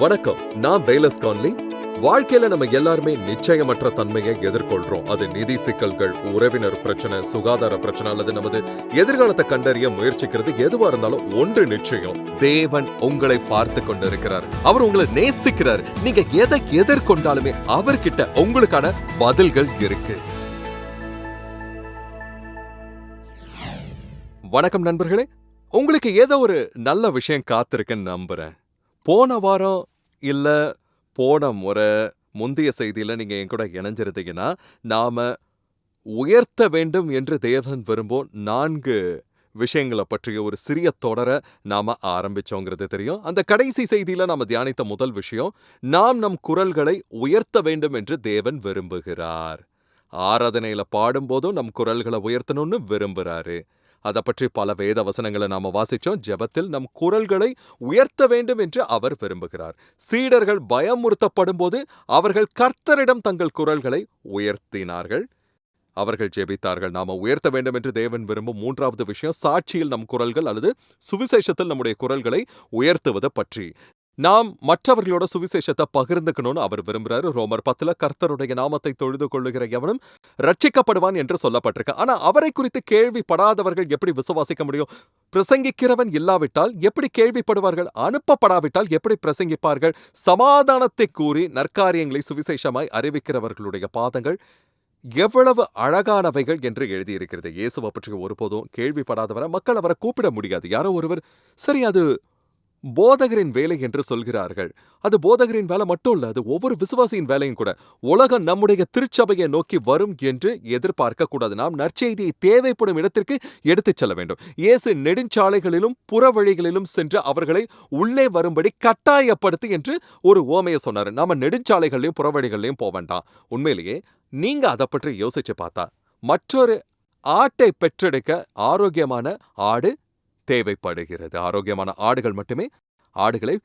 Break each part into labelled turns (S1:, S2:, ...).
S1: வணக்கம். நான் பெய்லஸ் கான்லி. வாழ்க்கையில நம்ம எல்லாருமே நிச்சயமற்ற தன்மையை எதிர்கொள்றோம். அது நிதி சிக்கல்கள் உறவினர் பிரச்சனை சுகாதார பிரச்சனை அல்லது நமது எதிர்காலத்தை கண்டறிய முயற்சிக்கிறது. எதுவா இருந்தாலும் ஒன்று நிச்சயம். தேவன் உங்களை பார்த்து கொண்டிருக்கிறார். அவர் உங்களை நேசிக்கிறார். நீங்க எதை எதிர்கொண்டாலுமே அவர்கிட்ட உங்களுக்கான பதில்கள் இருக்கு. வணக்கம் நண்பர்களே. உங்களுக்கு ஏதோ ஒரு நல்ல விஷயம் காத்திருக்குன்னு நம்புறேன். போன வாரம் இல்ல போன முறை முந்தைய செய்தியில நீங்க என் கூட இணைஞ்சிருந்தீங்கன்னா நாம உயர்த்த வேண்டும் என்று தேவன் விரும்பும் நான்கு விஷயங்களை பற்றிய ஒரு சிறிய தொடரை நாம ஆரம்பிச்சோங்கிறது தெரியும். அந்த கடைசி செய்தியில நாம தியானித்த முதல் விஷயம் நாம் நம் குரல்களை உயர்த்த வேண்டும் என்று தேவன் விரும்புகிறார். ஆராதனையில பாடும்போதும் நம் குரல்களை உயர்த்தணும்னு விரும்புறாரு. அதை பற்றி பல வேத வசனங்களை நாம வாசிச்சோம். ஜெபத்தில் நம் குரல்களை உயர்த்த வேண்டும் என்று அவர் விரும்புகிறார். சீடர்கள் பயமுறுத்தப்படும் போது அவர்கள் கர்த்தரிடம் தங்கள் குரல்களை உயர்த்தினார்கள். அவர்கள் ஜெபித்தார்கள். நாம உயர்த்த வேண்டும் என்று தேவன் விரும்பும் மூன்றாவது விஷயம் சாட்சியில் நம் குரல்கள் அல்லது சுவிசேஷத்தில் நம்முடைய குரல்களை உயர்த்துவது பற்றி. நாம் மற்றவர்களோட சுவிசேஷத்தை பகிர்ந்துக்கணும்னு அவர் விரும்புறாரு. ரோமர் பத்துல கர்த்தருடைய நாமத்தை தொழுது கொள்ளுகிற எவனும் ரட்சிக்கப்படுவான் என்று சொல்லப்பட்டிருக்கு. ஆனா அவரை குறித்து கேள்விப்படாதவர்கள் எப்படி விசுவாசிக்க முடியும்? பிரசங்கிக்கிறவன் இல்லாவிட்டால் எப்படி கேள்விப்படுவார்கள்? அனுப்பப்படாவிட்டால் எப்படி பிரசங்கிப்பார்கள்? சமாதானத்தை கூறி நற்காரியங்களை சுவிசேஷமாய் அறிவிக்கிறவர்களுடைய பாதங்கள் எவ்வளவு அழகானவைகள் என்று எழுதியிருக்கிறது. இயேசுவை பற்றி ஒருபோதும் கேள்விப்படாதவரை மக்கள் அவரை கூப்பிட முடியாது. யாரோ ஒருவர் சரி அது போதகரின் வேலை என்று சொல்கிறார்கள். அது போதகரின் வேலை மட்டும் இல்ல அது ஒவ்வொரு விசுவாசியின் வேலையும் கூட. உலகம் நம்முடைய திருச்சபையை நோக்கி வரும் என்று எதிர்பார்க்க கூடாது. நாம் நற்செய்தியை தேவைப்படும் இடத்திற்கு எடுத்துச் செல்ல வேண்டும். இயேசு நெடுஞ்சாலைகளிலும் புறவழிகளிலும் சென்று அவர்களை உள்ளே வரும்படி கட்டாயப்படுத்து என்று ஒரு ஓமையை சொன்னார். நாம நெடுஞ்சாலைகளையும் புறவழிகளையும் போக வேண்டாம். உண்மையிலேயே நீங்க அதை பற்றி யோசிச்சு பார்த்தா மற்றொரு ஆட்டை பெற்றெடுக்க ஆரோக்கியமான ஆடு தேவைப்படுகிறது. ஆரோக்கியமான ஆடுகள் மட்டுமே ஆடுகளை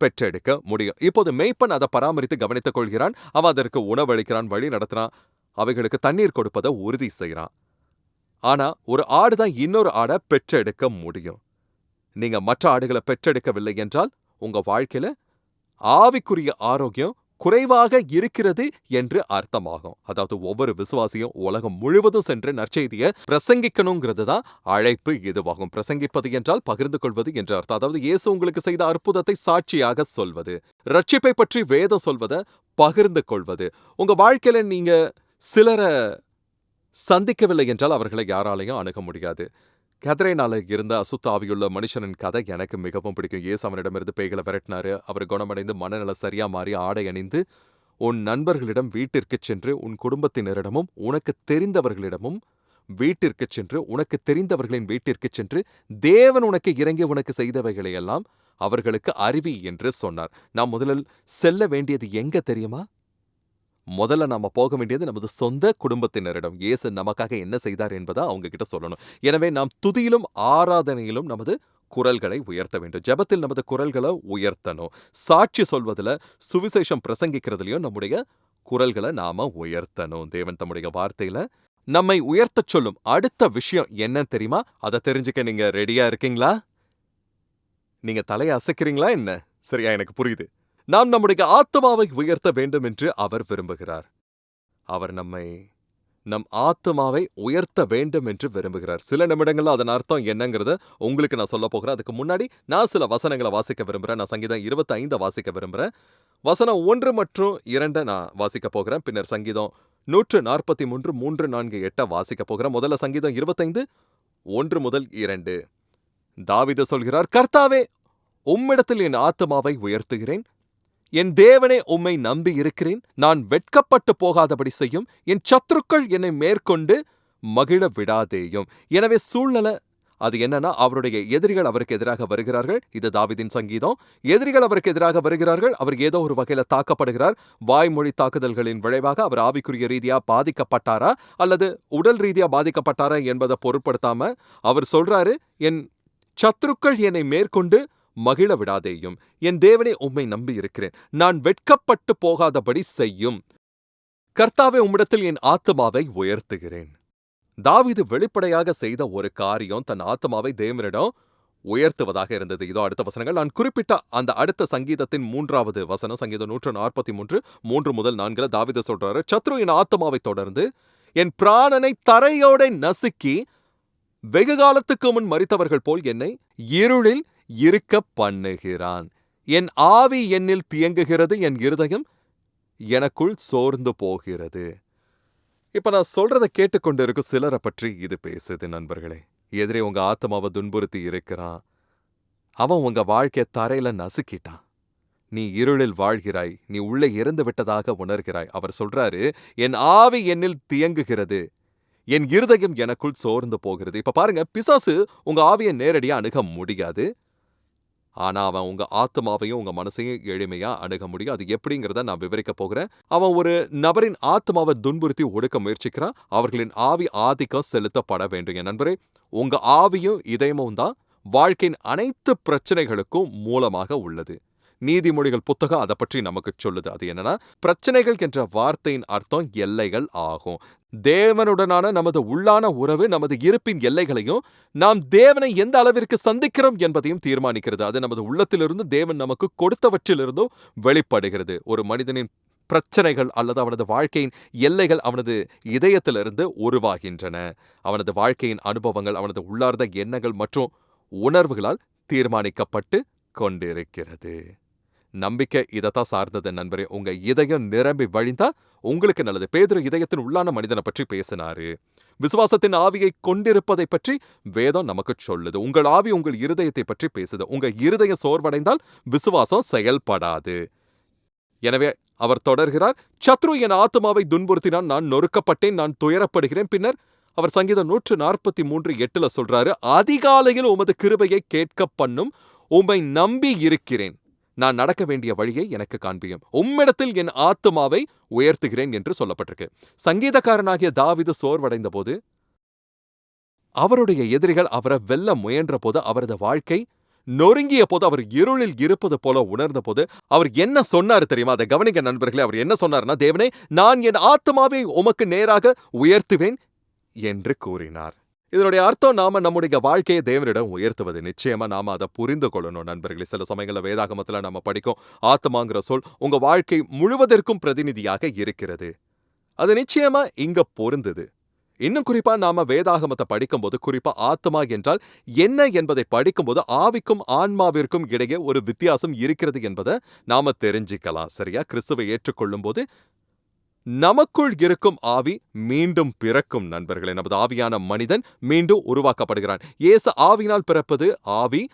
S1: பெற்றெடுக்க முடியும். இப்போது மேய்ப்பன் அதை பராமரித்து கவனித்துக் கொள்கிறான். அவன் அதற்கு உணவளிக்கிறான் வழி நடத்துறான். அவைகளுக்கு தண்ணீர் கொடுப்பதை உறுதி செய்கிறான். ஆனா ஒரு ஆடு தான் இன்னொரு ஆடை பெற்றெடுக்க முடியும். நீங்க மற்ற ஆடுகளை பெற்றெடுக்கவில்லை என்றால் உங்க வாழ்க்கையில ஆவிக்குரிய ஆரோக்கியம் குறைவாக இருக்கிறது என்று அர்த்தமாகும். அதாவது ஒவ்வொரு விசுவாசியும் உலகம் முழுவதும் சென்று நற்செய்தியை பிரசங்கிக்கணுங்கிறது தான் அழைப்பு இதுவாகும். பிரசங்கிப்பது என்றால் பகிர்ந்து கொள்வது என்று அர்த்தம். அதாவது இயேசு உங்களுக்கு செய்த அற்புதத்தை சாட்சியாக சொல்வது. ரட்சிப்பை பற்றி வேதம் சொல்வதை பகிர்ந்து கொள்வது. உங்க வாழ்க்கையில நீங்க சிலரை சந்திக்கவில்லை என்றால் அவர்களை யாராலையும் அணுக முடியாது. கதிரைனால இருந்த அசுத்த ஆவியுள்ள மனுஷனின் கதை எனக்கு மிகவும் பிடிக்கும். ஏசு அவனிடமிருந்து பேய்களை விரட்டினாரு. அவர் குணமடைந்து மனநல சரியா மாறி ஆடை அணிந்து உன் நண்பர்களிடம் வீட்டிற்குச் சென்று உன் குடும்பத்தினரிடமும் உனக்கு தெரிந்தவர்களிடமும் வீட்டிற்குச் சென்று உனக்கு தெரிந்தவர்களின் வீட்டிற்குச் சென்று தேவன் உனக்கு இறங்கி உனக்கு செய்தவைகளை எல்லாம் அவர்களுக்கு அறிவி என்று சொன்னார். நாம் முதலில் செல்ல வேண்டியது எங்க தெரியுமா? முதல்ல நாம போக வேண்டியது நமது சொந்த குடும்பத்தினரிடம். இயேசு நமக்காக என்ன செய்தார் என்பதை அவங்க கிட்ட சொல்லணும். எனவே நாம் துதியிலும் ஆராதனையிலும் நமது குரல்களை உயர்த்த வேண்டும். ஜெபத்தில் நமது குரல்களை உயர்த்தணும். சாட்சி சொல்வதில் சுவிசேஷம் பிரசங்கிக்கிறதுலையும் நம்முடைய குரல்களை நாம உயர்த்தணும். தேவன் தம்முடைய வார்த்தையில நம்மை உயர்த்தச் சொல்லும். அடுத்த விஷயம் என்ன தெரியுமா? அதை தெரிஞ்சுக்க நீங்க ரெடியா இருக்கீங்களா? நீங்க தலையை அசைக்கிறீங்களா என்ன? சரியா எனக்கு புரியுது. நாம் நம்முடைய ஆத்மாவை உயர்த்த வேண்டும் என்று அவர் விரும்புகிறார். அவர் நம்மை நம் ஆத்மாவை உயர்த்த வேண்டும் என்று விரும்புகிறார். சில நிமிடங்களில் அதன் அர்த்தம் என்னங்கிறத உங்களுக்கு நான் சொல்ல போகிறேன். அதுக்கு முன்னாடி நான் சில வசனங்களை வாசிக்க விரும்புறேன். நான் சங்கீதம் இருபத்தி வாசிக்க விரும்புறேன். வசனம் ஒன்று மற்றும் இரண்டை நான் வாசிக்க போகிறேன். பின்னர் சங்கீதம் நூற்று நாற்பத்தி மூன்று மூன்று நான்கு எட்டை வாசிக்க போகிறேன். முதல்ல சங்கீதம் இருபத்தைந்து ஒன்று முதல் இரண்டு. தாவித சொல்கிறார் கர்த்தாவே உம்மிடத்தில் என் ஆத்மாவை உயர்த்துகிறேன். என் தேவனே உம்மை நம்பி இருக்கிறேன். நான் வெட்கப்பட்டு போகாதபடி செய்யும். என் சத்துருக்கள் என்னை மேற்கொண்டு மகிழ விடாதேயும். எனவே சூழ்நிலை அது என்னன்னா அவருடைய எதிரிகள் அவருக்கு எதிராக வருகிறார்கள். இது தாவிதின் சங்கீதம். எதிரிகள் அவருக்கு எதிராக வருகிறார்கள். அவர் ஏதோ ஒரு வகையில தாக்கப்படுகிறார். வாய்மொழி தாக்குதல்களின் விளைவாக அவர் ஆவிக்குரிய ரீதியா பாதிக்கப்பட்டாரா? அல்லது உடல் ரீதியா பாதிக்கப்பட்டாரா என்பதை பொருட்படுத்தாம அவர் சொல்றாரு என் சத்துருக்கள் என்னை மேற்கொண்டு மகிழ விடாதேயும் என் தேவனே உம்மை நம்பியிருக்கிறேன். நான் வெட்கப்பட்டு போகாதபடி செய்யும். கர்த்தாவே உம்மிடத்தில் என் ஆத்மாவை உயர்த்துகிறேன். தாவிது வெளிப்படையாக செய்த ஒரு காரியம் தன் ஆத்மாவை தேவனிடம் உயர்த்துவதாக இருந்தது. இதோ அடுத்த வசனங்கள். நான் குறிப்பிட்ட அந்த அடுத்த சங்கீதத்தின் மூன்றாவது வசனம் சங்கீதம் நூற்று நாற்பத்தி மூன்று மூன்று முதல் நான்கில் தாவித சொல்றாரு சத்ரு என் ஆத்மாவை தொடர்ந்து என் பிராணனை தரையோட நசுக்கி வெகு காலத்துக்கு முன் மறித்தவர்கள் போல் என்னை இருளில் இருக்க பண்ணுகிறான். என் ஆவி என்னில் தியங்குகிறது என் இருதயம் எனக்குள் சோர்ந்து போகிறது. இப்ப நான் சொல்றத கேட்டுக்கொண்டு இருக்கும் சிலரை பற்றி இது பேசுது நண்பர்களே. எதிரே உங்க ஆத்மாவை துன்புறுத்தி இருக்கிறான். அவன் உங்க வாழ்க்கை தரையில நசுக்கிட்டான். நீ இருளில் வாழ்கிறாய் நீ உள்ளே இறந்து விட்டதாக உணர்கிறாய். அவர் சொல்றாரு என் ஆவி என்னில் தியங்குகிறது என் இருதயம் எனக்குள் சோர்ந்து போகிறது. இப்ப பாருங்க பிசாசு உங்க ஆவியை நேரடியா அணுக முடியாது. ஆனா அவன் உங்க ஆத்மாவையும் உங்க மனசையும் எளிமையா அணுக முடியும். அது எப்படிங்கிறத நான் விவரிக்க போகிறேன். அவன் ஒரு நபரின் ஆத்மாவை துன்புறுத்தி ஒடுக்க முயற்சிக்கிறான். அவர்களின் ஆவி ஆதிக்கம் செலுத்தப்பட வேண்டும். என் நண்பரே உங்க ஆவியும் இதயமும் தான் வாழ்க்கையின் அனைத்து பிரச்சனைகளுக்கும் மூலமாக உள்ளது. நீதிமொழிகள் புத்தகம் அதை பற்றி நமக்கு சொல்லுது. அது என்னன்னா பிரச்சனைகள் என்ற வார்த்தையின் அர்த்தம் எல்லைகள் ஆகும். தேவனுடனான நமது உள்ளான உறவு நமது இருப்பின் எல்லைகளையும் நாம் தேவனை எந்த அளவிற்கு சந்திக்கிறோம் என்பதையும் தீர்மானிக்கிறது. அது நமது உள்ளத்திலிருந்து தேவன் நமக்கு கொடுத்தவற்றிலிருந்தும் வெளிப்படுகிறது. ஒரு மனிதனின் பிரச்சனைகள் அல்லது அவனது வாழ்க்கையின் எல்லைகள் அவனது இதயத்திலிருந்து உருவாகின்றன. அவனது வாழ்க்கையின் அனுபவங்கள் அவனது உள்ளார்ந்த எண்ணங்கள் மற்றும் உணர்வுகளால் தீர்மானிக்கப்பட்டு கொண்டிருக்கிறது. நம்பிக்கை இதைத்தான் சார்ந்தது நண்பரே. உங்க இதயம் நிரம்பி வழிந்தா உங்களுக்கு நல்லது. பேதுரு இதயத்தின் உள்ளான மனிதனை பற்றி பேசினாரு. விசுவாசத்தின் ஆவியை கொண்டிருப்பதை பற்றி வேதம் நமக்கு சொல்லுது. உங்கள் ஆவி உங்கள் இருதயத்தை பற்றி பேசுது. உங்க இருதயம் சோர்வடைந்தால் விசுவாசம் செயல்படாது. எனவே அவர் தொடர்கிறார் சத்ரு என் ஆத்மாவை துன்புறுத்தினான் நான் நொறுக்கப்பட்டேன் நான் துயரப்படுகிறேன். பின்னர் அவர் சங்கீதம் நூற்று நாற்பத்தி மூன்று எட்டுல சொல்றாரு அதிகாலையில் உமது கிருபையை கேட்க பண்ணும் உம்மை நம்பி இருக்கிறேன். நான் நடக்க வேண்டிய வழியை எனக்கு காண்பியும். உம்மிடத்தில் என் ஆத்துமாவை உயர்த்துகிறேன் என்று சொல்லப்பட்டிருக்கு. சங்கீதக்காரனாகிய தாவிது சோர்வடைந்த போது அவருடைய எதிரிகள் அவரை வெல்ல முயன்ற போது அவரது வாழ்க்கை நொறுங்கிய போது அவர் இருளில் இருப்பது போல உணர்ந்த போது அவர் என்ன சொன்னாரு தெரியுமா? அதை கவனிக்க நண்பர்களே அவர் என்ன சொன்னார்னா தேவனே நான் என் ஆத்மாவை உமக்கு நேராக உயர்த்துவேன் என்று கூறினார். இதனுடைய அர்த்தம் நாம நம்முடைய வாழ்க்கையை தேவனிடம் உயர்த்துவது. நிச்சயமா நாம அதை புரிந்து கொள்ளணும் நண்பர்களே. சில சமயங்களில் வேதாகமத்துல நம்ம படிக்கும் ஆத்மாங்கிற சொல் உங்க வாழ்க்கை முழுவதற்கும் பிரதிநிதியாக இருக்கிறது. அது நிச்சயமா இங்க பொருந்தது. இன்னும் குறிப்பா நாம வேதாகமத்தை படிக்கும்போது குறிப்பா ஆத்மா என்றால் என்ன என்பதை படிக்கும்போது ஆவிக்கும் ஆன்மாவிற்கும் இடையே ஒரு வித்தியாசம் இருக்கிறது என்பதை நாம தெரிஞ்சுக்கலாம். சரியா? கிறிஸ்துவை ஏற்றுக்கொள்ளும் போது நமக்குள் இருக்கும் ஆவி மீண்டும் பிறக்கும் நண்பர்களே. நமது ஆவியான மனிதன் மீண்டும் உருவாக்கப்படுகிறான். ஏச ஆவியினால் பிறப்பது ஆவி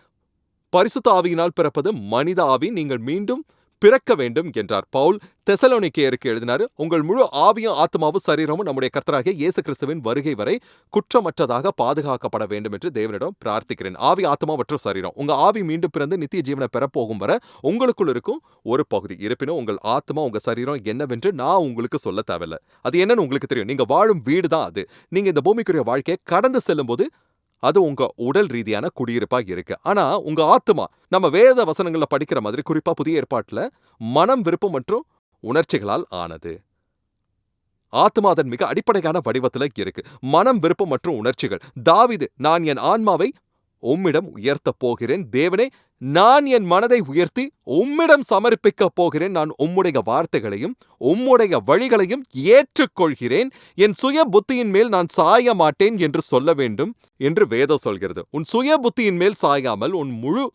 S1: பரிசுத்த ஆவியினால் பிறப்பது மனித ஆவி. நீங்கள் மீண்டும் பிறக்க வேண்டும் என்றார். பவுல் தெசலோனிக்கேயருக்கு எழுதினார் உங்கள் முழு ஆவியும் ஆத்மாவும் சரீரமும் நம்முடைய கர்த்தராகிய இயேசு கிறிஸ்துவின் வருகை வரை குற்றமற்றதாக பாதுகாக்கப்பட வேண்டும் என்று தேவனிடம் பிரார்த்திக்கிறேன். ஆவி ஆத்மா மற்றும் சரீரம். உங்க ஆவி மீண்டும் பிறந்து நித்திய ஜீவனை பெறப்போகும் வர உங்களுக்குள் இருக்கும் ஒரு பகுதி. இருப்பினும் உங்கள் ஆத்மா உங்க சரீரம் என்னவென்று நான் உங்களுக்கு சொல்ல தேவையில்ல. அது என்னன்னு உங்களுக்கு தெரியும். நீங்க வாழும் வீடு தான் அது. நீங்க இந்த பூமிக்குரிய வாழ்க்கையை கடந்து செல்லும் போது அது உங்க உடல் ரீதியான குடியிருப்பா இருக்கு. ஆனா உங்க ஆத்மா நம்ம வேத வசனங்கள்ல படிக்கிற மாதிரி குறிப்பா புதிய ஏற்பாட்டுல மனம் விருப்பம் மற்றும் உணர்ச்சிகளால் ஆனது. ஆத்மா அதன் மிக அடிப்படையான வடிவத்துல இருக்கு. மனம் விருப்பம் மற்றும் உணர்ச்சிகள். தாவிது நான் என் ஆன்மாவை உம்மிடம் உயர்த்தப் போகிறேன். தேவனே நான் என் மனதை உயர்த்தி உம்மிடம் சமர்ப்பிக்கப் போகிறேன். நான் உம்முடைய வார்த்தைகளையும் உம்முடைய வழிகளையும் ஏற்றுக்கொள்கிறேன். என் சுய புத்தியின் மேல் நான் சாய மாட்டேன் என்று சொல்ல வேண்டும் என்று வேதம் சொல்கிறது. உன் சுய புத்தியின் மேல் சாயாமல் உன் முழு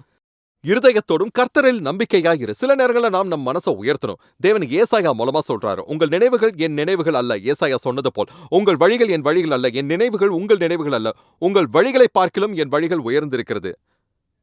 S1: இருதயத்தோடும் கர்த்தரில் நம்பிக்கையாயிரு. சில நேரங்களில் நாம் நம் மனசை உயர்த்தணும். தேவன் ஏசாயா மூலமா சொல்றாரு உங்கள் நினைவுகள் என் நினைவுகள் அல்ல. ஏசாயா சொன்னது போல் உங்கள் வழிகள் என் வழிகள் அல்ல. என் நினைவுகள் உங்கள் நினைவுகள் அல்ல. உங்கள் வழிகளை பார்க்கிலும் என் வழிகள் உயர்ந்திருக்கிறது.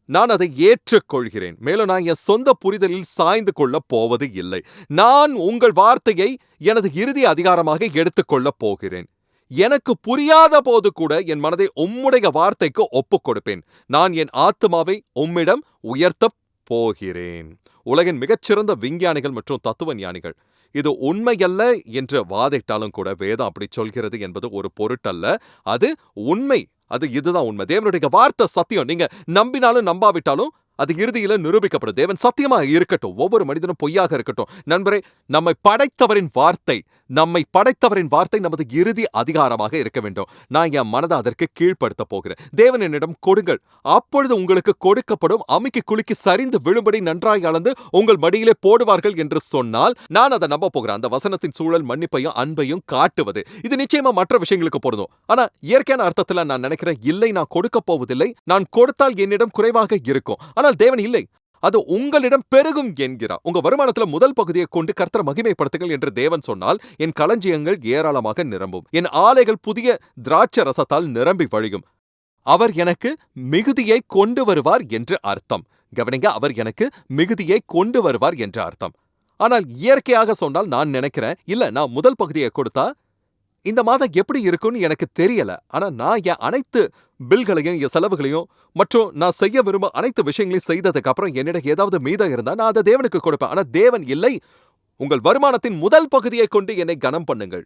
S1: நான் அதை ஏற்றுக்கொள்கிறேன். மேலும் நான் என் சொந்த புரிதலில் சாய்ந்து கொள்ளப் போவது இல்லை. நான் உங்கள் வார்த்தையை எனது இறுதி அதிகாரமாக எடுத்துக்கொள்ளப் போகிறேன். எனக்கு புரியாத போது கூட என் மனதை உம்முடைய வார்த்தைக்கு ஒப்புக் கொடுப்பேன். நான் என் ஆத்மாவை உம்மிடம் உயர்த்தப் போகிறேன். உலகின் மிகச்சிறந்த விஞ்ஞானிகள் மற்றும் தத்துவ ஞானிகள் இது உண்மையல்ல என்று வாதிட்டாலும் கூட வேதம் அப்படி சொல்கிறது என்பது ஒரு பொருட்டல்ல. அது உண்மை. அது இதுதான் உண்மை. தேவனுடைய வார்த்தை சத்தியம். நீங்க நம்பினாலும் நம்பாவிட்டாலும் அது இறுதியில நிரூபிக்கப்படும். தேவன் சத்தியமாக இருக்கட்டும். ஒவ்வொரு மனிதனும் பொய்யாக இருக்கட்டும். நண்பரே நம்மை படைத்தவரின் வார்த்தை நம்மை படைத்தவரின் வார்த்தை நமது இறுதி அதிகாரமாக இருக்க வேண்டும். நான் என் மனதை அதற்கு கீழ்ப்படுத்த போகிறேன். தேவன் என்னிடம் கொடுங்கள். அப்பொழுது உங்களுக்கு கொடுக்கப்படும் அமைக்கு குலுக்கி சரிந்து விழும்படி நன்றாய் அளந்து உங்கள் மடியிலே போடுவார்கள் என்று சொன்னால் நான் அதை நம்ப போகிறேன். அந்த வசனத்தின் சூழல் மன்னிப்பையும் அன்பையும் காட்டுவது. இது நிச்சயமா மற்ற விஷயங்களுக்கு பொருந்தும். ஆனா இயற்கையான அர்த்தத்துல நான் நினைக்கிறேன் இல்லை நான் கொடுக்க போவதில்லை. நான் கொடுத்தால் என்னிடம் குறைவாக இருக்கும். ஆனால் தேவன் இல்லை. அது உங்களிடம் பெருகும் என்கிறார். உங்க வருமானத்துல முதல் பகுதியை கொண்டு கர்த்தர் மகிமைப்படுத்துங்கள் என்று தேவன் சொன்னால் என் களஞ்சியங்கள் ஏராளமாக நிரம்பும். என் ஆலைகள் புதிய திராட்சை ரசத்தால் நிரம்பி வழியும். அவர் எனக்கு மிகுதியை கொண்டு வருவார் என்று அர்த்தம். கவனிங்க அவர் எனக்கு மிகுதியை கொண்டு வருவார் என்று அர்த்தம். ஆனால் இயற்கையாக சொன்னால் நான் நினைக்கிறேன் இல்ல நான் முதல் பகுதியை கொடுத்தா இந்த மாதம் எப்படி இருக்கும்னு எனக்கு தெரியல. ஆனா நான் என் அனைத்து பில்களையும் என் செலவுகளையும் மற்றும் நான் செய்ய விரும்ப அனைத்து விஷயங்களையும் செய்ததுக்கு அப்புறம் என்னிடம் ஏதாவது மீதம் இருந்தா நான் அதை தேவனுக்கு கொடுப்பேன். ஆனா தேவன் இல்லை. உங்கள் வருமானத்தின் முதல் பகுதியை கொண்டு என்னை கனம் பண்ணுங்கள்.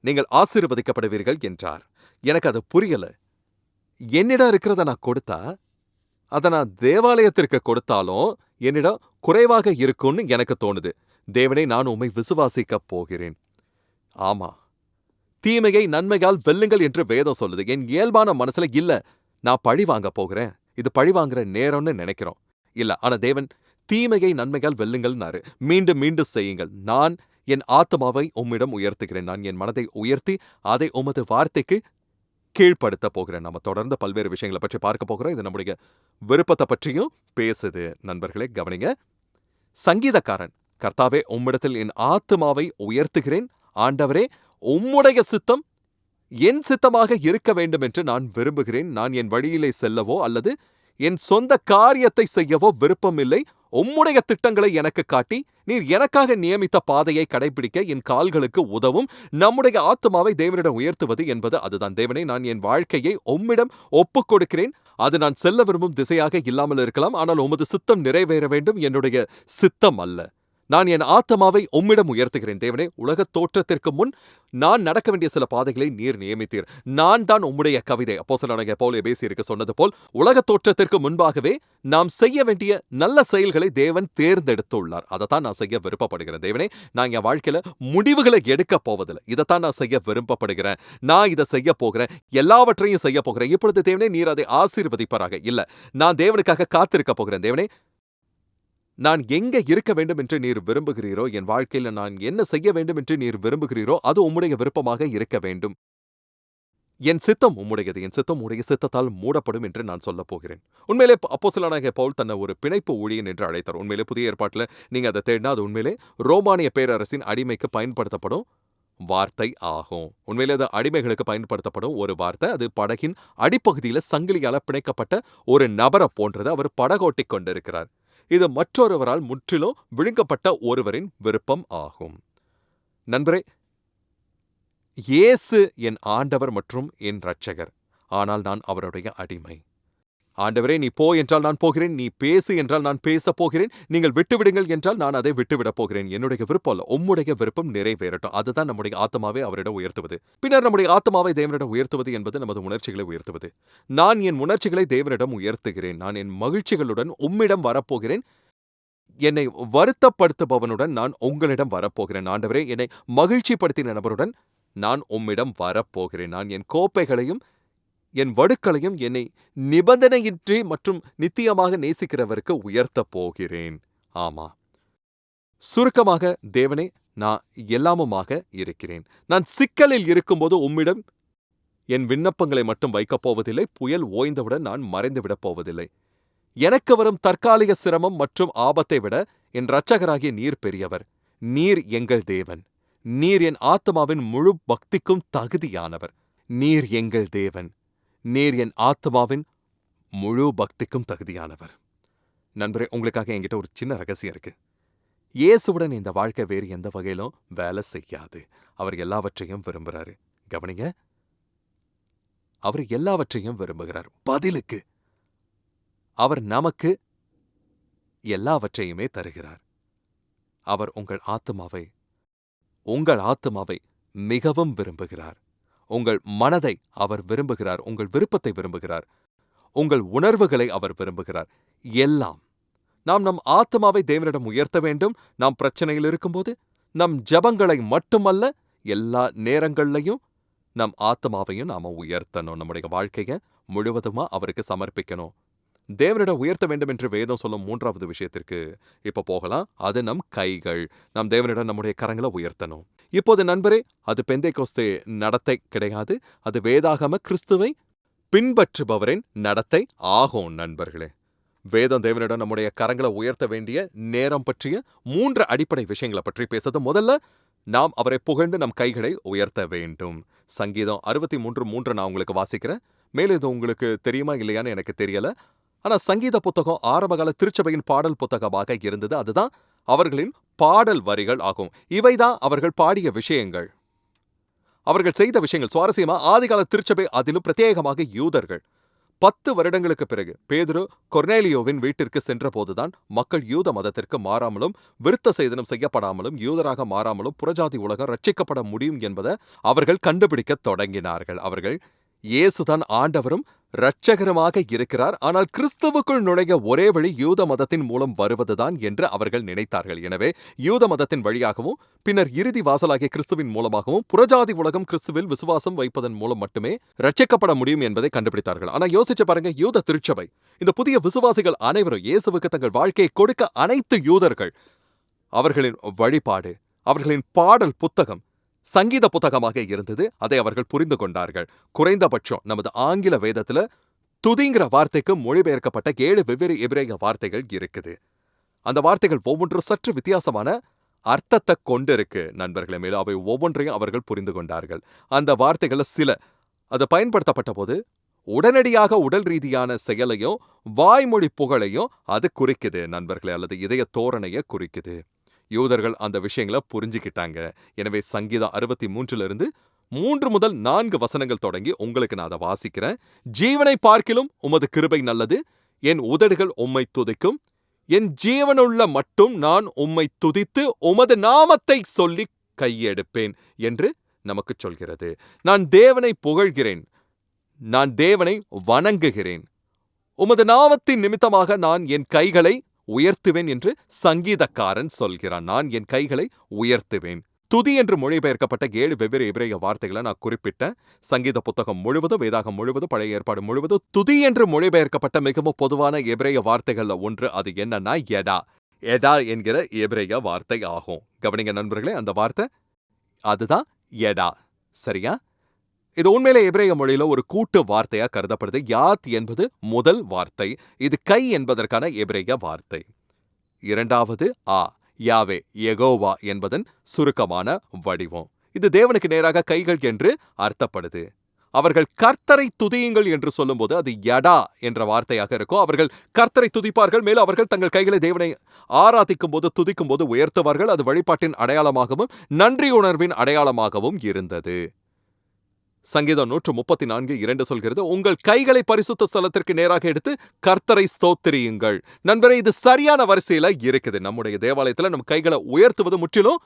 S1: நீங்கள் ஆசீர்வதிக்கப்படுவீர்கள் என்றார். எனக்கு அது புரியல. என்னிடம் இருக்கிறத நான் கொடுத்தா அதை நான் தேவாலயத்திற்கு கொடுத்தாலும் என்னிடம் குறைவாக இருக்கும்னு எனக்கு தோணுது. தேவனே நான் உம்மை விசுவாசிக்கப் போகிறேன். ஆமா தீமையை நன்மையால் வெல்லுங்கள் என்று வேதம் சொல்லுது. என் இயல்பான மனசுல இல்ல நான் பழி வாங்க போகிறேன். இது பழி வாங்குற நேரம்னு நினைக்கிறோம். இல்ல ஆனா தேவன் தீமையை நன்மையால் வெல்லுங்கள்னாரு. மீண்டும் மீண்டும் செய்யுங்கள். நான் என் ஆத்மாவை உம்மிடம் உயர்த்துகிறேன். நான் என் மனதை உயர்த்தி அதை உமது வார்த்தைக்கு கீழ்ப்படுத்த போகிறேன். நம்ம தொடர்ந்து பல்வேறு விஷயங்களை பற்றி பார்க்க போகிறோம். இது நம்முடைய விருப்பத்தை பற்றியும் பேசுது. நண்பர்களே கவனிங்க. சங்கீதக்காரன் கர்த்தாவே உம்மிடத்தில் என் ஆத்மாவை உயர்த்துகிறேன். ஆண்டவரே உம்முடைய சித்தம் என் சித்தமாக இருக்க வேண்டும் என்று நான் விரும்புகிறேன். நான் என் வழியிலே செல்லவோ அல்லது என் சொந்த காரியத்தை செய்யவோ விருப்பமில்லை. உம்முடைய திட்டங்களை எனக்கு காட்டி நீர் எனக்காக நியமித்த பாதையை கடைபிடிக்க என் கால்களுக்கு உதவும். நம்முடைய ஆத்மாவை தேவனிடம் உயர்த்துவது என்பது அதுதான். தேவனை நான் என் வாழ்க்கையை உம்மிடம் ஒப்புக் கொடுக்கிறேன். அது நான் செல்ல விரும்பும் திசையாக இல்லாமல் இருக்கலாம். ஆனால் உமது சித்தம் நிறைவேற வேண்டும். என்னுடைய சித்தம் அல்ல. நான் என் ஆத்மாவை உம்மிடம் உயர்த்துகிறேன். தேவனே உலகத் தோற்றத்திற்கு முன் நான் நடக்க வேண்டிய சில பாதைகளை நீர் நியமித்தீர். நான் தான் உம்முடைய கவிதை. அப்போ சில போல பேசியிருக்க சொன்னது போல் உலகத் தோற்றத்திற்கு முன்பாகவே நாம் செய்ய வேண்டிய நல்ல செயல்களை தேவன் தேர்ந்தெடுத்துள்ளார். அதைத்தான் நான் செய்ய விருப்பப்படுகிறேன். தேவனே நான் என் வாழ்க்கையில முடிவுகளை எடுக்க போவதில்லை. இதைத்தான் நான் செய்ய விருப்பப்படுகிறேன் நான் இதை செய்ய போகிறேன். எல்லாவற்றையும் செய்ய போகிறேன். இப்பொழுது தேவனே நீர் அதை ஆசீர்வதிப்பாராக. இல்ல நான் தேவனுக்காக காத்திருக்க போகிறேன். தேவனே நான் எங்க இருக்க வேண்டும் என்று நீர் விரும்புகிறீரோ என் வாழ்க்கையில நான் என்ன செய்ய வேண்டும் என்று நீர் விரும்புகிறீரோ அது உம்முடைய விருப்பமாக இருக்க வேண்டும். என் சித்தம் உம்முடையது. என் சித்தம் உடைய சித்தத்தால் மூடப்படும் என்று நான் சொல்லப் போகிறேன். உண்மையிலே அப்போஸ்தலனாகிய பவுல் தன்னை ஒரு பிணைப்பு ஊழியன் என்று அழைத்தார். உண்மையிலே புதிய ஏற்பாட்டில் நீங்க அதை தேடினா அது உண்மையிலே ரோமானிய பேரரசின் அடிமைக்கு பயன்படுத்தப்படும் வார்த்தை ஆகும். உண்மையிலே அது அடிமைகளுக்கு பயன்படுத்தப்படும் ஒரு வார்த்தை. அது படகின் அடிப்பகுதியில சங்கிலியால பிணைக்கப்பட்ட ஒரு நபரை போன்றது. அவர் படகோட்டிக் கொண்டிருக்கிறார். இது மற்றொருவரால் முற்றிலும் விழுங்கப்பட்ட ஒருவரின் விருப்பம் ஆகும். நண்பரே இயேசு என் ஆண்டவர் மற்றும் என் இரட்சகர். ஆனால் நான் அவருடைய அடிமை. ஆண்டவரே நீ போ என்றால் நான் போகிறேன் நீ பேசு என்றால் நான் பேசப் போகிறேன் நீங்கள் விட்டுவிடுங்கள் என்றால் நான் அதை விட்டுவிடப் போகிறேன். என்னுடைய விருப்பம் அல்ல உம்முடைய விருப்பம் நிறைவேறட்டும். அதுதான் நம்முடைய ஆத்மாவை அவரிடம் உயர்த்துவது. பின்னர் நம்முடைய ஆத்மாவை தேவனிடம் உயர்த்துவது என்பது நமது உணர்ச்சிகளை உயர்த்துவது. நான் என் உணர்ச்சிகளை தேவனிடம் உயர்த்துகிறேன். நான் என் மகிழ்ச்சிகளுடன் உம்மிடம் வரப்போகிறேன். என்னை வருத்தப்படுத்துபவனுடன் நான் உங்களிடம் வரப்போகிறேன். ஆண்டவரே என்னை மகிழ்ச்சிப்படுத்தின நபருடன் நான் உம்மிடம் வரப்போகிறேன். நான் என் கோப்பைகளையும் என் வடுக்களையும் என்னை நிபந்தனையின்றி மற்றும் நித்தியமாக நேசிக்கிறவருக்கு உயர்த்தப் போகிறேன். ஆமா. சுருக்கமாக தேவனே நான் எல்லாமுமாக இருக்கிறேன். நான் சிக்கலில் இருக்கும்போது உம்மிடம் என் விண்ணப்பங்களை மட்டும் வைக்கப் போவதில்லை. புயல் ஓய்ந்தவுடன் நான் மறைந்துவிடப் போவதில்லை. எனக்கு வரும் தற்காலிக சிரமம் மற்றும் ஆபத்தை விட என் இரட்சகராகிய நீர் பெரியவர். நீர் எங்கள் தேவன். நீர் என் ஆத்மாவின் முழு பக்திக்கும் தகுதியானவர். நீர் எங்கள் தேவன். நீர் என் ஆத்மாவின் முழு பக்திக்கும் தகுதியானவர். நண்பரே உங்களுக்காக என்கிட்ட ஒரு சின்ன ரகசியம் இருக்கு. இயேசுவுடன் இந்த வாழ்க்கை வேறு எந்த வகையிலும் வேலை செய்யாது. அவர் எல்லாவற்றையும் விரும்புறாரு. கவனிங்க. அவர் எல்லாவற்றையும் விரும்புகிறார். பதிலுக்கு அவர் நமக்கு எல்லாவற்றையுமே தருகிறார். அவர் உங்கள் ஆத்மாவை உங்கள் ஆத்மாவை மிகவும் விரும்புகிறார். உங்கள் மனதை அவர் விரும்புகிறார் உங்கள் விருப்பத்தை விரும்புகிறார் உங்கள் உணர்வுகளை அவர் விரும்புகிறார். எல்லாம். நாம் நம் ஆத்மாவை தேவனிடம் உயர்த்த வேண்டும். நாம் பிரச்சனையில் இருக்கும்போது நம் ஜெபங்களை மட்டுமல்ல எல்லா நேரங்கள்லையும் நம் ஆத்மாவையும் நாம உயர்த்தணும். நம்முடைய வாழ்க்கைய முழுவதுமா அவருக்கு சமர்ப்பிக்கணும். தேவனிடம் உயர்த்த வேண்டும் என்று வேதம் சொல்லும் மூன்றாவது விஷயத்திற்கு இப்போ போகலாம். அது நம் கைகள். நாம் தேவனிடம் நம்முடைய கரங்களை உயர்த்தணும். இப்போது நண்பரே அது பெந்தை கோஸ்தே நடத்தை கிடையாது அது வேதாகம கிறிஸ்துவை பின்பற்றுபவரின் நடத்தை ஆகும் நண்பர்களே. வேதம் தேவனிடம் நம்முடைய கரங்களை உயர்த்த வேண்டிய நேரம் பற்றிய மூன்று அடிப்படை விஷயங்களை பற்றி பேசுறது. முதல்ல நாம் அவரை புகழ்ந்து நம் கைகளை உயர்த்த வேண்டும். சங்கீதம் அறுபத்தி மூன்று மூன்று நான் உங்களுக்கு வாசிக்கிறேன். மேலும் இது உங்களுக்கு தெரியுமா இல்லையான்னு எனக்கு தெரியல. ஆனா சங்கீத புத்தகம் ஆரம்பகால திருச்சபையின் பாடல் புத்தகமாக இருந்தது. அதுதான் அவர்களின் பாடல் வரிகள் ஆகும். இவைதான் அவர்கள் பாடிய விஷயங்கள். அவர்கள் செய்த விஷயங்கள். சுவாரஸ்யமா? ஆதிகால திருச்சபை அதிலும் பிரத்யேகமாக யூதர்கள். பத்து வருடங்களுக்கு பிறகு பேதுரு கொர்னேலியோவின் வீட்டிற்கு சென்றபோதுதான் மக்கள் யூத மதத்திற்கு மாறாமலும் விருத்த சேதனம் செய்யப்படாமலும் யூதராக மாறாமலும் புறஜாதி உலகம் ரட்சிக்கப்பட முடியும் என்பதை அவர்கள் கண்டுபிடிக்கத் தொடங்கினார்கள். அவர்கள் இயேசுதான் ஆண்டவரும் இரட்சகருமாக இருக்கிறார். ஆனால் கிறிஸ்துவுக்குள் நுழைய ஒரே வழி யூத மதத்தின் மூலம் வருவதுதான் என்று அவர்கள் நினைத்தார்கள். எனவே யூத மதத்தின் வழியாகவும் பின்னர் இறுதி வாசலாகிய கிறிஸ்துவின் மூலமாகவும் புறஜாதி உலகம் கிறிஸ்துவில் விசுவாசம் வைப்பதன் மூலம் மட்டுமே ரட்சிக்கப்பட முடியும் என்பதை கண்டுபிடித்தார்கள். ஆனா யோசிச்சு பாருங்க யூத திருச்சபை இந்த புதிய விசுவாசிகள் அனைவரும் இயேசுவுக்கு தங்கள் வாழ்க்கையை கொடுக்க அனைத்து யூதர்கள் அவர்களின் வழிபாடு அவர்களின் பாடல் புத்தகம் சங்கீத புத்தகமாக இருந்தது. அதை அவர்கள் புரிந்து கொண்டார்கள். குறைந்தபட்சம் நமது ஆங்கில வேதத்துல துதிங்கிற வார்த்தைக்கு மொழிபெயர்க்கப்பட்ட ஏழு வெவ்வேறு எபிரேய வார்த்தைகள் இருக்குது. அந்த வார்த்தைகள் ஒவ்வொன்றும் சற்று வித்தியாசமான அர்த்தத்தை கொண்டிருக்கு. நண்பர்களே மேலும் அவை ஒவ்வொன்றையும் அவர்கள் புரிந்து கொண்டார்கள். அந்த வார்த்தைகள சில அது பயன்படுத்தப்பட்ட போது உடனடியாக உடல் ரீதியான செயலையும் வாய்மொழி புகழையும் அது குறிக்குது. நண்பர்களே அல்லது இதய தோரணையை குறிக்குது. யூதர்கள் அந்த விஷயங்களை புரிஞ்சுக்கிட்டாங்க. எனவே சங்கீதம் அறுபத்தி மூன்றுல இருந்து மூன்று முதல் நான்கு வசனங்கள் தொடங்கி உங்களுக்கு நான் அதை வாசிக்கிறேன். ஜீவனை பார்க்கிலும் உமது கிருபை நல்லது. என் உதடுகள் உம்மை துதிக்கும். என் ஜீவனுள்ள மட்டும் நான் உம்மை துதித்து உமது நாமத்தை சொல்லி கையெடுப்பேன் என்று நமக்கு சொல்கிறது. நான் தேவனை புகழ்கிறேன். நான் தேவனை வணங்குகிறேன். உமது நாமத்தின் நிமித்தமாக நான் என் கைகளை உயர்த்துவேன் என்று சங்கீதக்காரன் சொல்கிறான். நான் என் கைகளை உயர்த்துவேன். துதி என்று மொழிபெயர்க்கப்பட்ட ஏழு வெவ்வேறு எபிரேய வார்த்தைகளை நான் குறிப்பிட்டேன். சங்கீத புத்தகம் முழுவதும் வேதாகம் முழுவதும் பழைய ஏற்பாடு முழுவதும் துதி என்று மொழிபெயர்க்கப்பட்ட மிகவும் பொதுவான எபிரேய வார்த்தைகள்ல ஒன்று அது என்னன்னா எடா. எடா என்கிற எபிரேய வார்த்தை ஆகும். கவனிங்க நண்பர்களே அந்த வார்த்தை அதுதான் எடா. சரியா? இது உண்மையிலே எபிரேய மொழியில ஒரு கூட்டு வார்த்தையா கருதப்படுது. யாத் என்பது முதல் வார்த்தை. இது கை என்பதற்கான எபிரேய வார்த்தை. இரண்டாவது ஆ. யாவே எகோவா என்பதன் சுருக்கமான வடிவம். இது தேவனுக்கு நேராக கைகள் என்று அர்த்தப்படுது. அவர்கள் கர்த்தரை துதியுங்கள் என்று சொல்லும்போது அது யடா என்ற வார்த்தையாக இருக்கும். அவர்கள் கர்த்தரை துதிப்பார்கள் மேலும் அவர்கள் தங்கள் கைகளை தேவனை ஆராதிக்கும் போது துதிக்கும் போது உயர்த்துவார்கள். அது வழிபாட்டின் அடையாளமாகவும் நன்றி உணர்வின் அடையாளமாகவும் இருந்தது. சங்கீதம் நூற்று முப்பத்தி நான்கு இரண்டு சொல்கிறது உங்கள் கைகளை பரிசுத்த ஸ்தலத்திற்கு நேராக எடுத்து கர்த்தரை ஸ்தோத்திரியுங்கள். நண்பரே இது சரியான வரிசையில இருக்குது. நம்முடைய தேவாலயத்துல நம்ம கைகளை உயர்த்துவது முற்றிலும்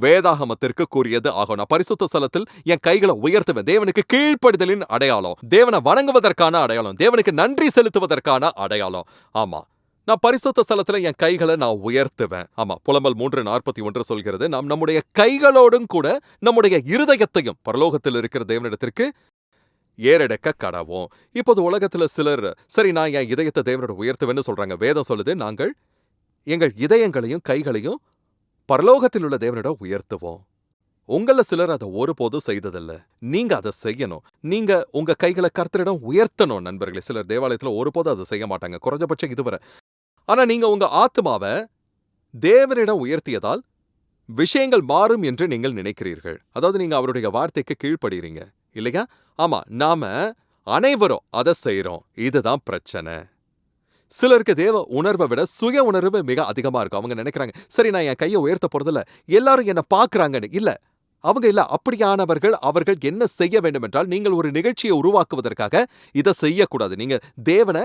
S1: வேதாகமத்திற்கு கூறியது ஆகும். நான் பரிசுத்த ஸ்தலத்தில் என் கைகளை உயர்த்துவேன். தேவனுக்கு கீழ்ப்படுதலின் அடையாளம் தேவனை வணங்குவதற்கான அடையாளம் தேவனுக்கு நன்றி செலுத்துவதற்கான அடையாளம். ஆமா நான் பரிசுத்த ஸ்தலத்துல என் கைகளை நான் உயர்த்துவேன். ஆமா புலம்பல் மூன்று நாற்பத்தி ஒன்று சொல்கிறது நாம் நம்முடைய கைகளோடும் கூட நம்முடைய இருதயத்தையும் பரலோகத்தில் இருக்கிற தேவனிடத்திற்கு ஏறெடுக்க கடவோம். இப்போது உலகத்துல சிலர் சரி நான் என் இதயத்தை தேவனோட உயர்த்துவேன்னு சொல்றாங்க. வேதம் சொல்லுது நாங்கள் எங்கள் இதயங்களையும் கைகளையும் பரலோகத்தில் உள்ள தேவனிடம் உயர்த்துவோம். உங்கள சிலர் அதை ஒருபோதும் செய்ததில்ல. நீங்க அதை செய்யணும். நீங்க உங்க கைகளை கர்த்தரிடம் உயர்த்தணும் நண்பர்களே. சிலர் தேவாலயத்துல ஒருபோதும் அதை செய்ய மாட்டாங்க. குறைஞ்சபட்சம் இதுவரை ஆனா நீங்க உங்க ஆத்மாவை தேவனிடம் உயர்த்தியதால் விஷயங்கள் மாறும் என்று நீங்கள் நினைக்கிறீர்கள். அதாவது நீங்க அவருடைய வார்த்தைக்கு கீழ்ப்படுகிறீங்க இல்லையா? ஆமா நாம அனைவரும் அதை செய்யறோம் இதுதான் பிரச்சனை. சிலருக்கு தேவ உணர்வை விட சுய உணர்வு மிக அதிகமா இருக்கும். அவங்க நினைக்கிறாங்க சரி நான் என் கையை உயர்த்த போறதில்ல. எல்லாரும் என்ன பாக்குறாங்கன்னு இல்ல அவங்க இல்ல அப்படியானவர்கள் அவர்கள் என்ன செய்ய வேண்டும் என்றால் நீங்கள் ஒரு நிகழ்ச்சியை உருவாக்குவதற்காக இதை செய்யக்கூடாது. நீங்க தேவனை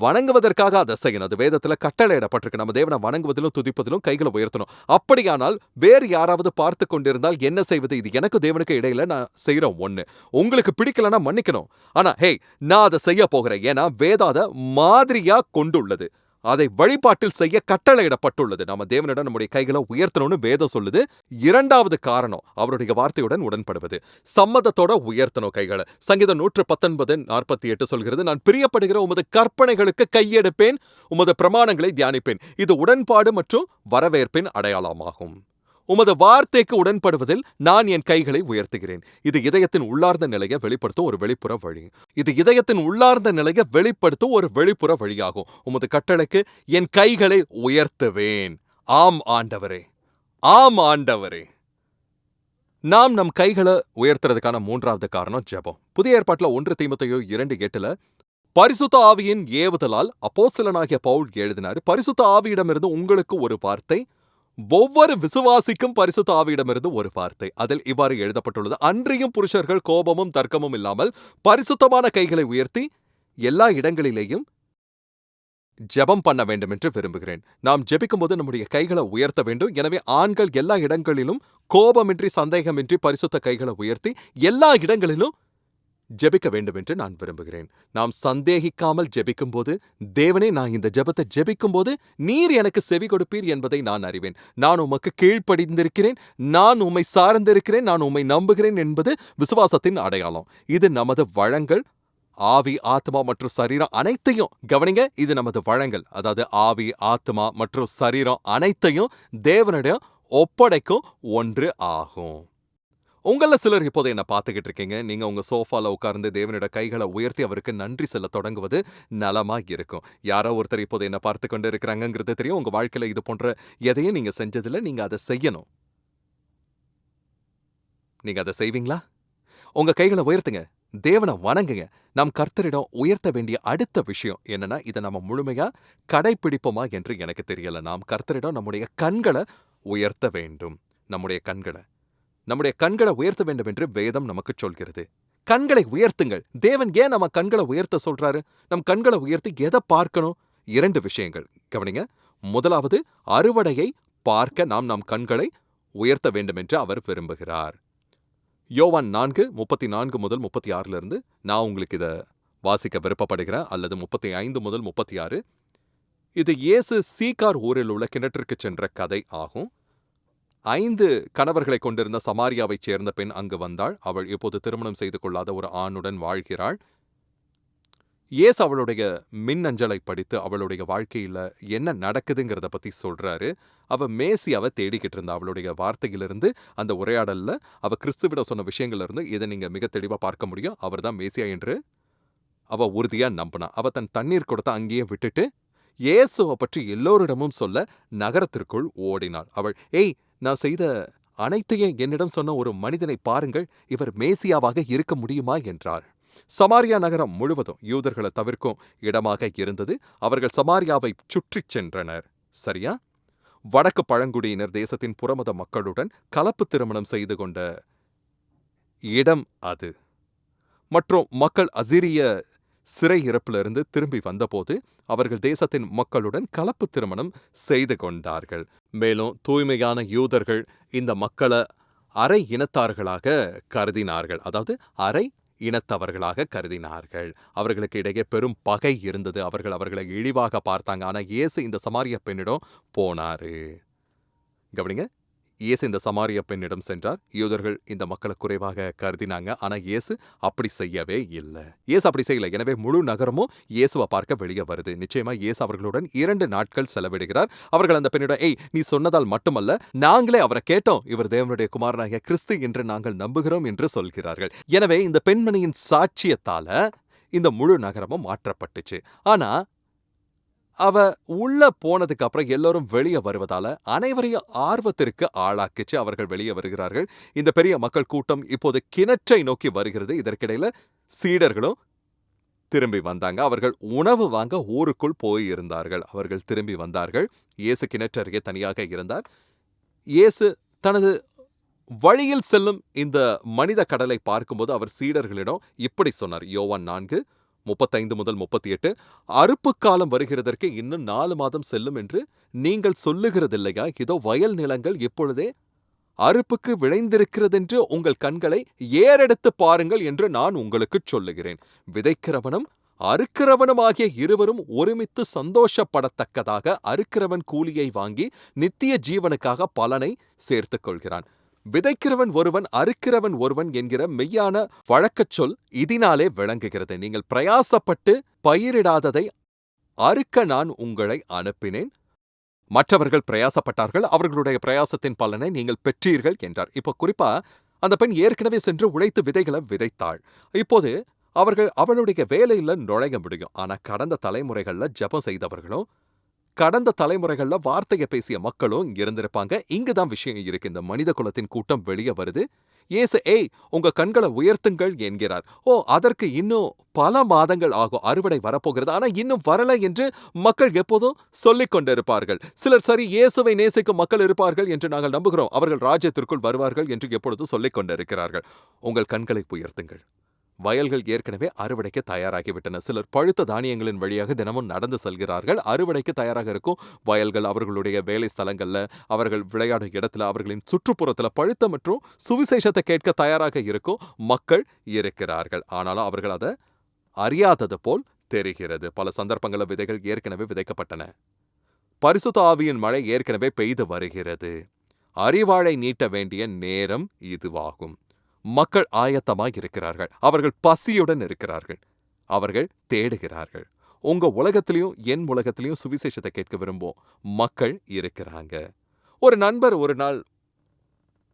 S1: வணங்குவதற்காக அதை செய்யணும் அது வேதத்துல கட்டளையிடப்பட்டிருக்கு. நம்ம தேவனை வணங்குவதிலும் துதிப்பதிலும் கைகளை உயர்த்தணும். அப்படியானால் வேறு யாராவது பார்த்து கொண்டிருந்தால் என்ன செய்வது? இது எனக்கு தேவனுக்கு இடையில நான் செய்யறோம் ஒண்ணு. உங்களுக்கு பிடிக்கலன்னா மன்னிக்கணும். ஆனா ஹே நான் அதை செய்ய போகிறேன். ஏன்னா வேதாத மாதிரியாக மாதிரியா கொண்டுள்ளது. அதை வழிபாட்டில் செய்ய கட்டளையிடப்பட்டுள்ளது. நம்ம தேவனிடம் நம்முடைய கைகளை உயர்த்தணும்னு வேதம் சொல்லுது. இரண்டாவது காரணம் அவருடைய வார்த்தையுடன் உடன்படுவது. சம்மதத்தோட உயர்த்தணும் கைகளை. சங்கீதம் நூற்று பத்தொன்பது நாற்பத்தி எட்டு சொல்கிறது நான் பிரியப்படுகிற உமது கற்பனைகளுக்கு கையெடுப்பேன் உமது பிரமாணங்களை தியானிப்பேன். இது உடன்பாடு மற்றும் வரவேற்பின் அடையாளமாகும். உமது வார்த்தைக்கு உடன்படுவதில் நான் என் கைகளை உயர்த்துகிறேன். இது இதயத்தின் உள்ளார்ந்த நிலையை வெளிப்படுத்தும் ஒரு வெளிப்புற வழி. இது இதயத்தின் உள்ளார்ந்த நிலையை வெளிப்படுத்தும் ஒரு வெளிப்புற வழியாகும். உமது கட்டளைக்கு என் கைகளை உயர்த்துவேன். ஆம் ஆண்டவரே. ஆம் ஆண்டவரே. நாம் நம் கைகளை உயர்த்துறதுக்கான மூன்றாவது காரணம் ஜெபம். புதிய ஏற்பாட்டுல ஒன்று தீமத்தையோ இரண்டு எட்டுல பரிசுத்த ஆவியின் ஏவுதலால் அப்போஸ்தலனாகிய பவுல் எழுதினார் பரிசுத்த ஆவியிடமிருந்து உங்களுக்கு ஒரு வார்த்தை ஒவ்வொரு விசுவாசிக்கும் பரிசுத்த ஆவியிடமிருந்து ஒரு வார்த்தை. அதில் இவ்வாறு எழுதப்பட்டுள்ளது அன்றியும் புருஷர்கள் கோபமும் தர்க்கமும் இல்லாமல் பரிசுத்தமான கைகளை உயர்த்தி எல்லா இடங்களிலேயும் ஜெபம் பண்ண வேண்டும் என்று விரும்புகிறேன். நாம் ஜெபிக்கும்போது நம்முடைய கைகளை உயர்த்த வேண்டும். எனவே ஆண்கள் எல்லா இடங்களிலும் கோபமின்றி சந்தேகமின்றி பரிசுத்த கைகளை உயர்த்தி எல்லா இடங்களிலும் ஜெபிக்க வேண்டும் என்று நான் விரும்புகிறேன். நாம் சந்தேகிக்காமல் ஜெபிக்கும்போது தேவனே நான் இந்த ஜெபத்தை ஜெபிக்கும்போது நீர் எனக்கு செவி கொடுப்பீர் என்பதை நான் அறிவேன். நான் உமக்கு கீழ்ப்படிந்திருக்கிறேன் நான் உம்மை சார்ந்திருக்கிறேன் நான் உம்மை நம்புகிறேன் என்பது விசுவாசத்தின் அடையாளம். இது நமது வழங்கள் ஆவி ஆத்மா மற்றும் சரீரம் அனைத்தையும் கவனிங்க இது நமது வழங்கள் அதாவது ஆவி ஆத்மா மற்றும் சரீரம் அனைத்தையும் தேவனிடம் ஒப்படைக்கும் ஒன்று ஆகும். உங்கள சிலர் இப்போது என்ன பார்த்துக்கிட்டு இருக்கீங்க. நீங்க உங்க சோஃபால உட்கார்ந்து தேவனோட கைகளை உயர்த்தி அவருக்கு நன்றி செல்ல தொடங்குவது நலமா இருக்கும். யாரோ ஒருத்தர் இப்போது என்ன பார்த்து கொண்டு இருக்கிறாங்கிறது தெரியும். உங்க வாழ்க்கையில இது போன்ற எதையும் நீங்க செஞ்சதில்லை. நீங்க அதை செய்யணும். நீங்க அதை செய்வீங்களா? உங்க கைகளை உயர்த்துங்க. தேவனை வணங்குங்க. நம் கர்த்தரிடம் உயர்த்த வேண்டிய அடுத்த விஷயம் என்னன்னா இதை நம்ம முழுமையா கடைபிடிப்போமா என்று எனக்கு தெரியல. நாம் கர்த்தரிடம் நம்முடைய கண்களை உயர்த்த வேண்டும். நம்முடைய கண்களை. நம்முடைய கண்களை உயர்த்த வேண்டும் என்று வேதம் நமக்கு சொல்கிறது. கண்களை உயர்த்துங்கள். தேவன் ஏன் நம்ம கண்களை உயர்த்த சொல்றாரு? நம் கண்களை உயர்த்தி எதை பார்க்கணும்? இரண்டு விஷயங்கள். கவனிங்க. முதலாவது அறுவடையை பார்க்க நாம் நம் கண்களை உயர்த்த வேண்டும் என்று அவர் விரும்புகிறார். யோவான் நான்கு முப்பத்தி நான்கு முதல் முப்பத்தி ஆறுல இருந்து நான் உங்களுக்கு இதை வாசிக்க விருப்பப்படுகிறேன். அல்லது முப்பத்தி ஐந்து முதல் முப்பத்தி ஆறு இது இயேசு சீகார் ஊரில் உள்ள கிணற்றிற்கு சென்ற கதை ஆகும். ஐந்து கணவர்களை கொண்டிருந்த சமாரியாவைச் சேர்ந்த பெண் அங்கு வந்தாள். அவள் இப்போது திருமணம் செய்து கொள்ளாத ஒரு ஆணுடன் வாழ்கிறாள். ஏசு அவளுடைய மின்னஞ்சலை படித்து அவளுடைய வாழ்க்கையில என்ன நடக்குதுங்கிறத பத்தி சொல்றாரு. அவ மேசியாவை தேடிக்கிட்டு இருந்தா. அவளுடைய வார்த்தையிலிருந்து அந்த உரையாடல்ல அவ கிறிஸ்துவிட சொன்ன விஷயங்கள்லேருந்து இதை நீங்க மிக தெளிவா பார்க்க முடியும். அவர்தான் மேசியா என்று அவ உறுதியா நம்பினா. அவ தன் தண்ணீர் கொடுத்த அங்கேயே விட்டுட்டு இயேசுவை பற்றி எல்லோரிடமும் சொல்ல நகரத்திற்குள் ஓடினாள். அவள் ஏய் நான் செய்த அனைத்தையும் என்னிடம் சொன்ன ஒரு மனிதனை பாருங்கள் இவர் மேசியாவாக இருக்க முடியுமா? என்றார் சமாரியா நகரம் முழுவதும் யூதர்களை தவிர்க்கும் இடமாக இருந்தது. அவர்கள் சமாரியாவை சுற்றிச் சென்றனர். சரியா? வடக்கு பழங்குடியினர் தேசத்தின் புறமத மக்களுடன் கலப்பு திருமணம் செய்து கொண்ட இடம் அது. மற்றும் மக்கள் அசிரிய சிறை இறப்பிலிருந்து திரும்பி வந்தபோது அவர்கள் தேசத்தின் மக்களுடன் கலப்பு திருமணம் செய்து கொண்டார்கள். மேலும் தூய்மையான யூதர்கள் இந்த மக்களை அரை இனத்தார்களாக கருதினார்கள். அதாவது அரை இனத்தவர்களாக கருதினார்கள். அவர்களுக்கு இடையே பெரும் பகை இருந்தது. அவர்கள் அவர்களை இழிவாக பார்த்தாங்க. ஆனால் இயேசு இந்த சமாரிய பெண்ணிடம் போனாரு. கவனிங்க. இயேசு இந்த சமாரிய பெண்ணிடம் சென்றார். யூதர்கள் இந்த மக்களை குறைவாக கருதினாங்க. ஆனா இயேசு அப்படி செய்யவே இல்லை. இயேசு அப்படி செய்யல. எனவே முழு நகரமும் இயேசுவை பார்க்க வெளியே வருது. நிச்சயமா இயேசு அவர்களுடன் இரண்டு நாட்கள் செலவிடுகிறார். அவர்கள் அந்த பெண்ணிடம் ஏய் நீ சொன்னதால் மட்டுமல்ல நாங்களே அவரை கேட்டோம். இவர் தேவனுடைய குமாரனாகிய கிறிஸ்து என்று நாங்கள் நம்புகிறோம் என்று சொல்கிறார்கள். எனவே இந்த பெண்மணியின் சாட்சியத்தால இந்த முழு நகரமும் மாற்றப்பட்டுச்சு. ஆனா அவ உள்ள போனதுக்கு அப்புறம் எல்லோரும் வெளியே வருவதால அனைவரையும் ஆர்வத்திற்கு ஆளாக்கிச்சு. அவர்கள் வெளியே வருகிறார்கள். இந்த பெரிய மக்கள் கூட்டம் இப்போது கிணற்றை நோக்கி வருகிறது. இதற்கிடையில சீடர்களும் திரும்பி வந்தாங்க. அவர்கள் உணவு வாங்க ஊருக்குள் போயிருந்தார்கள். அவர்கள் திரும்பி வந்தார்கள். இயேசு கிணற்றருகே தனியாக இருந்தார். இயேசு தனது வழியில் செல்லும் இந்த மனித கடலை பார்க்கும்போது அவர் சீடர்களிடம் இப்படி சொன்னார். யோவான் நான்கு முப்பத்தைந்து முதல் முப்பத்தி எட்டு அறுப்பு காலம் வருகிறதற்கு இன்னும் நாலு மாதம் செல்லும் என்று நீங்கள் சொல்லுகிறதில்லையா? இதோ வயல் நிலங்கள் இப்பொழுதே அறுப்புக்கு விளைந்திருக்கிறதென்று உங்கள் கண்களை ஏறெடுத்து பாருங்கள் என்று நான் உங்களுக்குச் சொல்லுகிறேன். விதைக்கிறவனும் அறுக்கிறவனும் ஆகிய இருவரும் ஒருமித்து சந்தோஷப்படத்தக்கதாக அறுக்கிறவன் கூலியை வாங்கி நித்திய ஜீவனுக்காக பலனை சேர்த்துக் கொள்கிறான். விதைக்கிறவன் ஒருவன் அறுக்கிறவன் ஒருவன் என்கிற மெய்யான வழக்கச் சொல் இதனாலே விளங்குகிறது. நீங்கள் பிரயாசப்பட்டு பயிரிடாததை அறுக்க நான் உங்களை அனுப்பினேன். மற்றவர்கள் பிரயாசப்பட்டார்கள் அவர்களுடைய பிரயாசத்தின் பலனை நீங்கள் பெற்றீர்கள் என்றார். இப்போ குறிப்பா அந்த பெண் ஏற்கனவே சென்று உழைத்து விதைகளை விதைத்தாள். இப்போது அவர்கள் அவளுடைய வேலையில நுழைய முடியும். ஆனா கடந்த தலைமுறைகள்ல ஜெபம் செய்தவர்களும் கடந்த தலைமுறைகள்ல வார்த்தைய பேசிய மக்களும் இங்க இருந்திருப்பாங்க. இங்குதான் விஷயம் இருக்கு. இந்த மனித குலத்தின் கூட்டம் வெளியே வருது. ஏசு ஏய் உங்க கண்களை உயர்த்துங்கள் என்கிறார். ஓ அதற்கு இன்னும் பல மாதங்கள் ஆகும். அறுவடை வரப்போகிறது. ஆனா இன்னும் வரல என்று மக்கள் எப்போதும் சொல்லிக் கொண்டிருப்பார்கள். சிலர் சரி இயேசுவை நேசிக்கும் மக்கள் இருப்பார்கள் என்று நாங்கள் நம்புகிறோம். அவர்கள் ராஜ்யத்திற்குள் வருவார்கள் என்று எப்பொழுதும் சொல்லிக் கொண்டிருக்கிறார்கள். உங்கள் கண்களை உயர்த்துங்கள். வயல்கள் ஏற்கனவே அறுவடைக்கு தயாராகிவிட்டன. சிலர் பழுத்த தானியங்களின் வழியாக தினமும் நடந்து செல்கிறார்கள். அறுவடைக்கு தயாராக இருக்கும் வயல்கள் அவர்களுடைய வேலை ஸ்தலங்கள்ல அவர்கள் விளையாடும் இடத்துல அவர்களின் சுற்றுப்புறத்துல பழுத்த மற்றும் சுவிசேஷத்தை கேட்க தயாராக இருக்கும் மக்கள் இருக்கிறார்கள். ஆனாலும் அவர்கள் அதை அறியாதது போல் தெரிகிறது. பல சந்தர்ப்பங்களில் விதைகள் ஏற்கனவே விதைக்கப்பட்டன. பரிசுத்த ஆவியின் மழை ஏற்கனவே பெய்து வருகிறது. அறிவாழை நீட்ட வேண்டிய நேரம் இதுவாகும். மக்கள் ஆயத்தமாய் இருக்கிறார்கள் அவர்கள் பசியுடன் இருக்கிறார்கள். அவர்கள் தேடுகிறார்கள். உங்க உலகத்திலையும் என் உலகத்திலையும் சுவிசேஷத்தை கேட்க விரும்பும் மக்கள் இருக்கிறாங்க. ஒரு நண்பர் ஒரு நாள்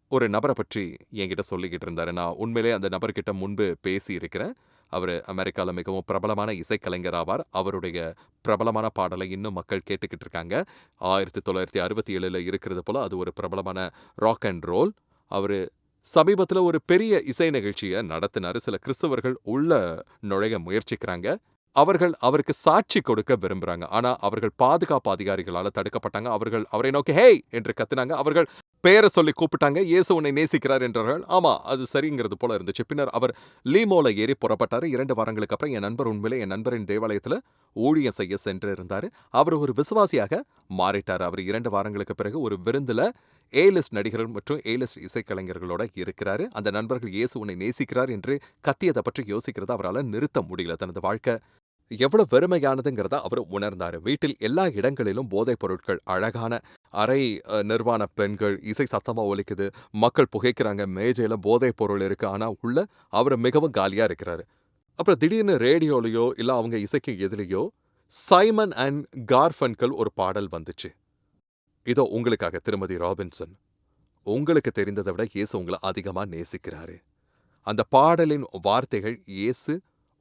S1: ஒரு நபரை பற்றி என்கிட்ட சொல்லிக்கிட்டு இருந்தாரு. நான் உண்மையிலே அந்த நபர்கிட்ட முன்பு பேசி இருக்கிறேன் அவர் அமெரிக்காவில் மிகவும் பிரபலமான இசைக்கலைஞர் ஆவார். அவருடைய பிரபலமான பாடலை இன்னும் மக்கள் கேட்டுக்கிட்டு இருக்காங்க. ஆயிரத்தி தொள்ளாயிரத்தி அறுபத்தி ஏழில் இருக்கிறது போல அது ஒரு பிரபலமான ராக் அண்ட் ரோல் அவர் சமீபத்தில் ஒரு பெரிய இசை நிகழ்ச்சியை நடத்தினாரு. சில கிறிஸ்தவர்கள் உள்ள நுழைய முயற்சிக்கிறாங்க. அவர்கள் அவருக்கு சாட்சி கொடுக்க விரும்புறாங்க. ஆனா அவர்கள் பாதுகாப்பு அதிகாரிகளால தடுக்கப்பட்டாங்க. அவர்கள் அவரை நோக்கி ஹேய்! என்று கத்தினாங்க. அவர்கள் பெயரை சொல்லி கூப்பிட்டாங்க. இயேசு உன்னை நேசிக்கிறார் என்றார்கள். ஆமா அது சரிங்கிறது போல இருந்துச்சு. பின்னர் அவர் லீமோல ஏறி புறப்பட்டாரு. இரண்டு வாரங்களுக்கு அப்புறம் என் நண்பர் உண்மையிலே என் நண்பரின் தேவாலயத்துல ஊழியம் செய்ய சென்று இருந்தாரு அவர் ஒரு விசுவாசியாக மாறிட்டார். அவர் இரண்டு வாரங்களுக்கு பிறகு ஒரு விருந்துல ஏலஸ் நடிகர்கள் மற்றும் ஏலஸ் இசைக்கலைஞர்களோட இருக்கிறாரு. அந்த நண்பர்கள் இயேசு உன்னை நேசிக்கிறார் என்று கத்தியதை பற்றி யோசிக்கிறத அவரால் நிறுத்த முடியல. தனது வாழ்க்கை எவ்வளவு வெறுமையானதுங்கிறத அவர் உணர்ந்தாரு. வீட்டில் எல்லா இடங்களிலும் போதைப் பொருட்கள் அழகான அரை நிர்வாண பெண்கள் இசை சத்தமா ஒலிக்குது மக்கள் புகைக்கிறாங்க மேஜையில் போதைப் பொருள் இருக்கு ஆனா உள்ள அவர் மிகவும் காலியா இருக்கிறாரு. அப்புறம் திடீர்னு ரேடியோலயோ இல்ல அவங்க இசைக்கு எதிலையோ சைமன் அண்ட் கார்ஃபன்கள் ஒரு பாடல் வந்துச்சு. இதோ உங்களுக்காக திருமதி ராபின்சன். உங்களுக்கு தெரிந்ததை விட இயேசு உங்களை அதிகமா நேசிக்கிறாரு. அந்த பாடலின் வார்த்தைகள் இயேசு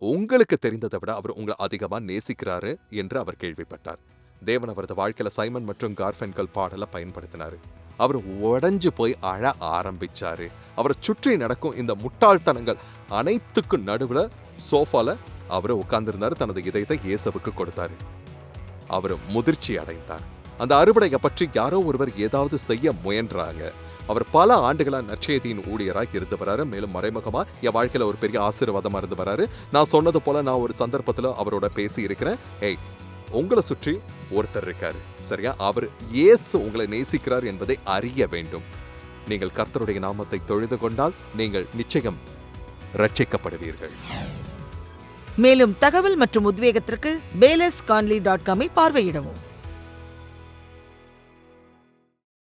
S1: உங்களுக்கு தெரிந்ததை விட அவர் உங்களை அதிகமா நேசிக்கிறாரு என்று அவர் கேள்விப்பட்டார். தேவன் அவரது வாழ்க்கையில சைமன் மற்றும் கார்ஃபென்கல் பாடலை பயன்படுத்தினாரு. அவர் உடைஞ்சு போய் அழ ஆரம்பிச்சாரு. அவரை சுற்றி நடக்கும் இந்த முட்டாள்தனங்கள் அனைத்துக்கும் நடுவுல சோஃபால அவரை உட்கார்ந்திருந்தாரு. தனது இதயத்தை இயேசுவுக்கு கொடுத்தாரு. அவர் முதிர்ச்சி அடைந்தார் அந்த அறுவடையை பற்றி யாரோ ஒருவர் ஏதாவது செய்ய முயன்றாங்க. அவர் பல ஆண்டுகளாக நற்செய்தியின் ஊழியராக இருந்து வராரு. மேலும் மறைமுகமாக என் வாழ்க்கையில் ஒரு பெரிய ஆசீர்வாதமாக இருந்து வராரு. நான் சொன்னது போல நான் ஒரு சந்தர்ப்பத்தில் அவரோட பேசி இருக்கிறேன் ஏய் உங்களை சுற்றி ஒருத்தர் இருக்கார். சரியா? அவர் இயேசு உங்களை நேசிக்கிறார் என்பதை அறிய வேண்டும். நீங்கள் கர்த்தருடைய நாமத்தை தொழுது கொண்டால் நீங்கள் நிச்சயம் ரட்சிக்கப்படுவீர்கள்
S2: மேலும் தகவல் மற்றும் உத்வேகத்திற்கு பேலஸ் கான்லி டாட் காமை பார்வையிடவும்.